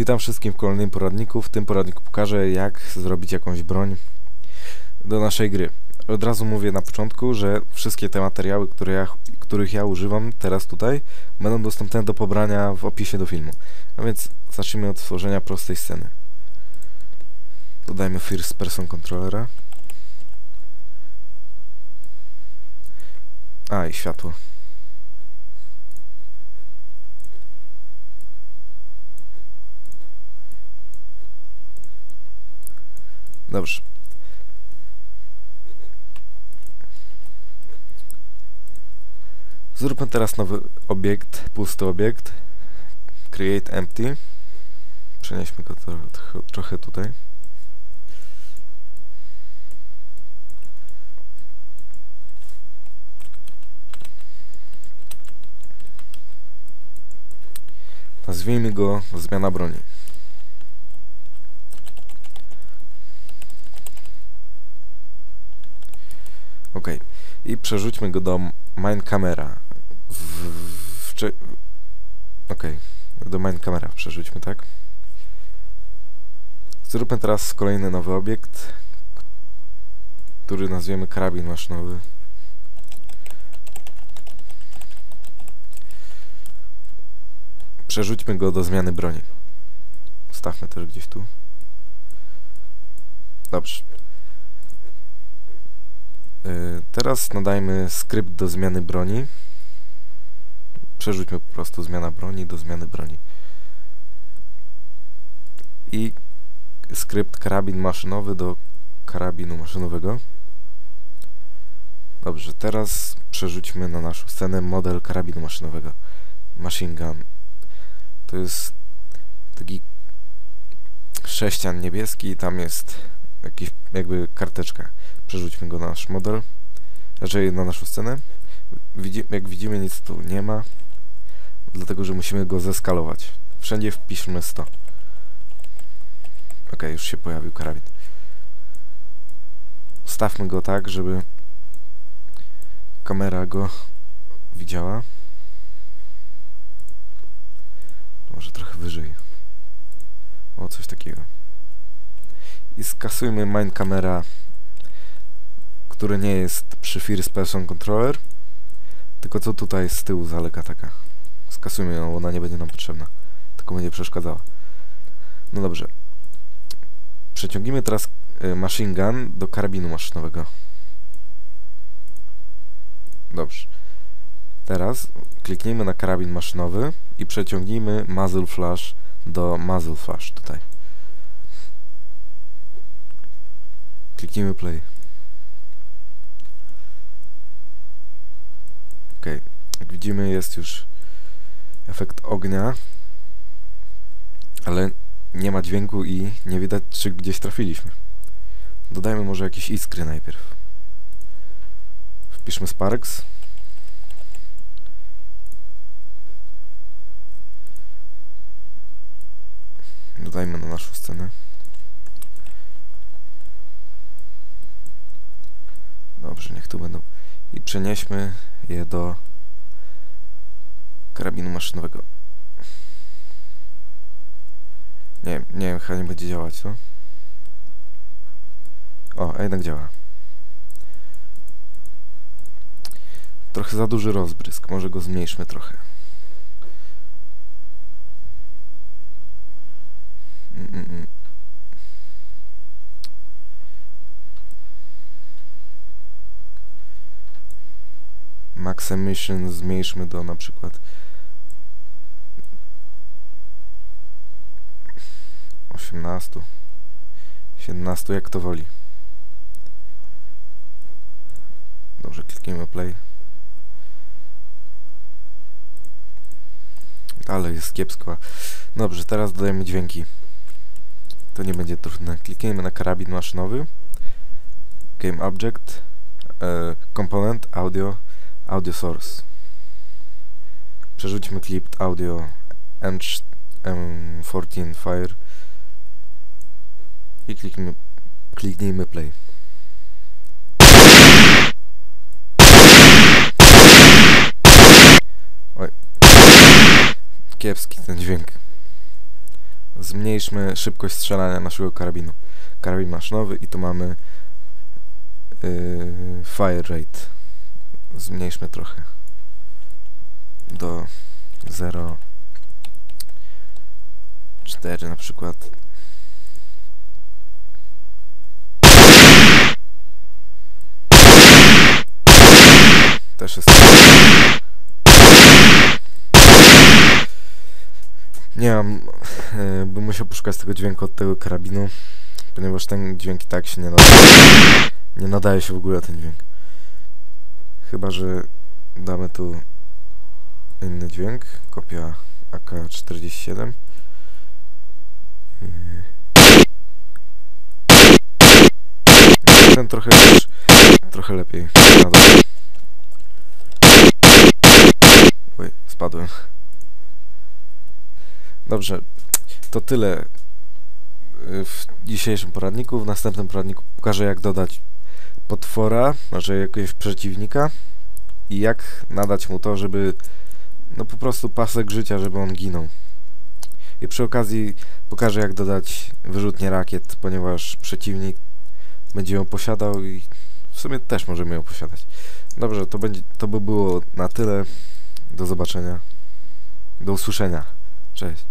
Witam wszystkim w kolejnym poradniku. W tym poradniku pokażę jak zrobić jakąś broń do naszej gry. Od razu mówię na początku, że wszystkie te materiały, które ja, których ja używam teraz tutaj, będą dostępne do pobrania w opisie do filmu. A więc zacznijmy od tworzenia prostej sceny. Dodajmy first person controllera. A i światło. Dobrze. Zróbmy teraz nowy obiekt, pusty obiekt. Create empty. Przenieśmy go to, to, trochę tutaj. Nazwijmy go zmiana broni. Ok. I przerzućmy go do main camera. W, w, w, ok. Do main camera przerzućmy, tak? Zróbmy teraz kolejny nowy obiekt, który nazwiemy karabin maszynowy. Przerzućmy go do zmiany broni. Stawmy też gdzieś tu. Dobrze. Yy, teraz nadajmy skrypt do zmiany broni. Przerzućmy po prostu zmiana broni do zmiany broni. I skrypt karabin maszynowy do karabinu maszynowego. Dobrze, teraz przerzućmy na naszą scenę model karabinu maszynowego. Machine gun. To jest taki sześcian niebieski i tam jest jakiś jakby karteczka. Przerzućmy go na nasz model, raczej na naszą scenę. Widzi, jak widzimy nic tu nie ma, dlatego że musimy go zeskalować. Wszędzie wpiszmy 100. Ok, już się pojawił karabin. Ustawmy go tak, żeby kamera go widziała. Może trochę wyżej. O, coś takiego. I skasujmy main camera, który nie jest przy first person controller, tylko co tutaj z tyłu zalega taka. Skasujmy ją, ona nie będzie nam potrzebna. Tylko będzie przeszkadzała. No dobrze. Przeciągnijmy teraz y, machine gun do karabinu maszynowego. Dobrze. Teraz kliknijmy na karabin maszynowy i przeciągnijmy muzzle flash do muzzle flash tutaj. Kliknijmy play. Ok, jak widzimy jest już efekt ognia, ale nie ma dźwięku i nie widać czy gdzieś trafiliśmy. Dodajmy może jakieś iskry najpierw. Wpiszmy Sparks. Dodajmy na naszą scenę. Dobrze, niech tu będą. I przenieśmy je do karabinu maszynowego. Nie wiem, nie wiem, chyba nie będzie działać, co? O, a jednak działa. Trochę za duży rozbrysk, może go zmniejszmy trochę. Max emission zmniejszmy do na przykład 18 17 jak to woli. Dobrze klikniemy play. Ale jest kiepsko. Dobrze teraz dodajemy dźwięki. To nie będzie trudne. Klikniemy na karabin maszynowy. Game object e, component audio audio source. Przerzućmy clip audio M14 Fire i kliknijmy, kliknijmy play. Oj. Kiepski ten dźwięk. zmniejszmy szybkość strzelania naszego karabinu. Karabin maszynowy i tu mamy yy, fire rate. Zmniejszmy trochę do 0 4 na przykład. Też jest. Nie mam, e, bym musiał poszukać tego dźwięku od tego karabinu, ponieważ ten dźwięk i tak się nie nadaje. Nie nadaje się w ogóle ten dźwięk. Chyba, że damy tu inny dźwięk, kopia AK-47. Ten trochę już, trochę lepiej. Nadal. Oj, spadłem. Dobrze, to tyle y, w dzisiejszym poradniku. W następnym poradniku pokażę jak dodać potwora, może jakiegoś przeciwnika i jak nadać mu to, żeby no po prostu pasek życia, żeby on ginął. I przy okazji pokażę jak dodać wyrzutnię rakiet, ponieważ przeciwnik będzie ją posiadał i w sumie też możemy ją posiadać. Dobrze, to, będzie, to by było na tyle. Do zobaczenia. Do usłyszenia. Cześć.